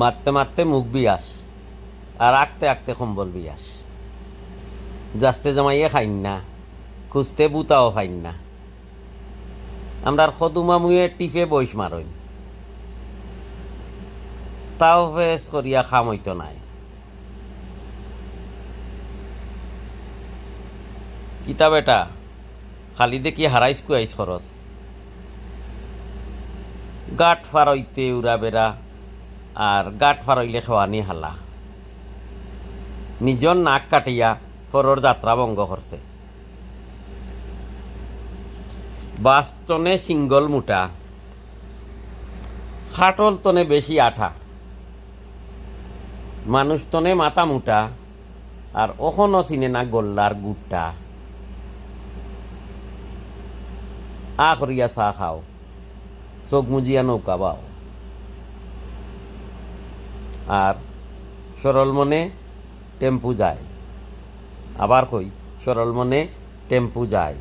মারতে মারতে মুখ বিয়াস, আর আঁকতে আঁকতে কম্বল বিয়াস। জাস্তে জামাইয়ে খাইন না, খুঁজতে বুতাও খাইন না। আমরা সদুমামুয়ে টিপে বইস মারইন। তাও ফেস করিয়া খাম হইতো নাই। কিতা বেটা, খালি দেখি হারাইস কুয়াইস খরচ। গাঁট ফারইতে উড়া বেড়া আর গাঁট ফারইলে খাওয়ানি হালা। নিজর নাক কাটিয়া ফরর যাত্রা ভঙ্গ করছে বাস্তনে সিঙ্গল মুটা। খাটল তনে বেশি আঠা। মানুষ তনে মাথা মুটা। আর ওখনও চিনে না গোল্লার গুড়টা আ করিয়া চা খাও। চোখ মুজিয়া নৌকা বাও। আর সরল মনে টেম্পু যায়। আবার কই সরল মনে টেম্পু যায়।